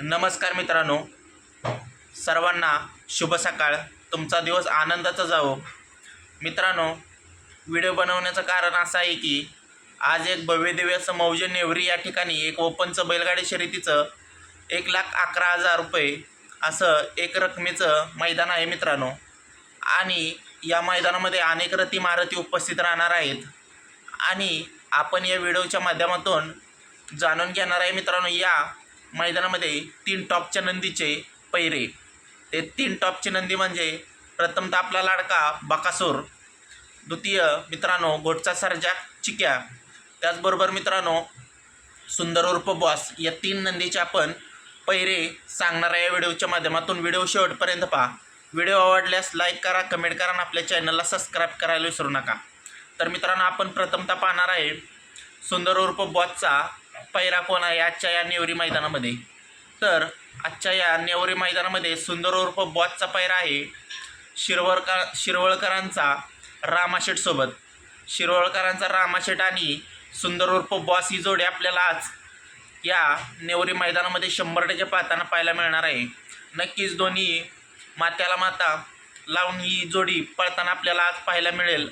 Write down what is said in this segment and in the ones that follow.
नमस्कार मित्रांनो. सर्वांना शुभ सकाळ. तुमचा दिवस आनंदाचा जावो. मित्रांनो व्हिडिओ बनवण्याचं कारण असं आहे की आज एक भव्य असं मौजे नेवरी या ठिकाणी एक ओपनचं बैलगाडी शर्यतीचं एक लाख अकरा हजार रुपये असं एक रकमेचं मैदान आहे मित्रांनो. आणि या मैदानामध्ये अनेक रती महारथी उपस्थित राहणार आहेत. आणि आपण या व्हिडिओच्या माध्यमातून जाणून घेणार आहे मित्रांनो या मैदानामध्ये तीन टॉपच्या नंदीचे पैरे. ते तीन टॉपची नंदी म्हणजे प्रथमतः आपला लाडका बकासूर द्वितीय मित्रांनो गोटचा सरजा चिक्या त्याचबरोबर मित्रांनो सुंदर उर्फ बॉस या तीन नंदीचे आपण पैरे सांगणार आहे या व्हिडिओच्या माध्यमातून. व्हिडिओ शेवटपर्यंत पहा. व्हिडिओ आवडल्यास लाईक करा कमेंट करा आणि आपल्या चॅनलला सबस्क्राईब करायला विसरू नका. तर मित्रांनो आपण प्रथमतः पाहणार आहे सुंदर उर्फ बॉसचा पैरा कोण आहे? आजच्या या नेवरी मैदानामध्ये. तर आजच्या या नेवरी मैदानामध्ये सुंदर उर्फ बॉसचा पैरा आहे. शिरवळकर शिरवळकरांचा रामाशेठसोबत शिरवळकरांचा रामाशेठ आणि सुंदर उर्फ बॉस ही जोडी आपल्याला आज या नेवरी मैदानामध्ये शंभर टक्के पाहताना पाहायला मिळणार आहे. नक्कीच दोन्ही मात्याला माता लावून ही जोडी पळताना आपल्याला आज पाहायला मिळेल.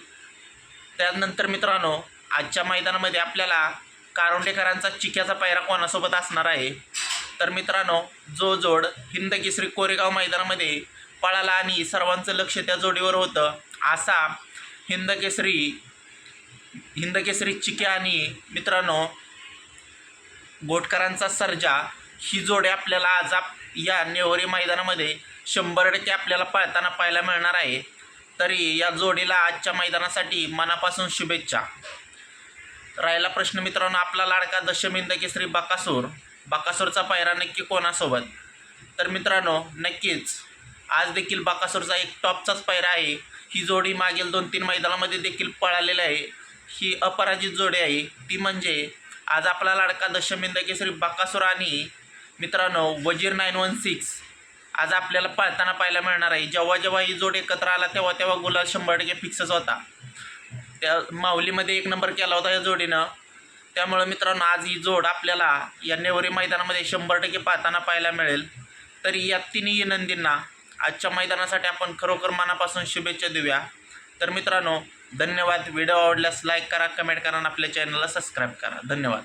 त्यानंतर मित्रांनो आजच्या मैदानामध्ये आपल्याला कारोंडेकरांचा चिक्याचा पायरा कोणासोबत असणार आहे? तर मित्रांनो जो जोड हिंद केसरी कोरेगाव मैदानामध्ये पळाला आणि सर्वांचं लक्ष त्या जोडीवर होतं असा हिंद केसरी हिंद केसरी चिक्या आणि मित्रांनो गोटकरांचा सर्जा ही जोडी आपल्याला आज आप या नेवरी मैदानामध्ये शंभर टक्के आपल्याला पळताना पाहायला मिळणार आहे. तरी या जोडीला आजच्या मैदानासाठी मनापासून शुभेच्छा. राहिला प्रश्न मित्रांनो आपला लाडका दशमिंद केसरी बकासूर. बकासूरचा पायरा नक्की कोणासोबत? तर मित्रांनो नक्कीच आज देखील बकासूरचा एक टॉपचाच पायरा आहे. ही जोडी मागील दोन तीन मैदानामध्ये देखील पळालेली आहे. ही अपराजित जोडी आहे. ती म्हणजे आज आपला लाडका दशमिंद केसरी बकासूर आणि मित्रांनो वजीर नाईन वन सिक्स आज आपल्याला पळताना पाहायला मिळणार आहे. जेव्हा जेव्हा ही जोड एकत्र आला तेव्हा तेव्हा गुलाल शंभर टक्के फिक्सच होता. त्या माऊलीमध्ये एक नंबर केला होता या जोडीनं. त्यामुळं मित्रांनो आज ही जोड आपल्याला या नेवरी मैदानामध्ये शंभर टक्के पाहताना पाहायला मिळेल. तरी या तिन्ही नंदींना आजच्या मैदानासाठी आपण खरोखर मनापासून शुभेच्छा देऊया. तर मित्रांनो धन्यवाद. व्हिडिओ आवडल्यास लाईक करा कमेंट करा आणि आपल्या चॅनलला सबस्क्राईब करा. धन्यवाद.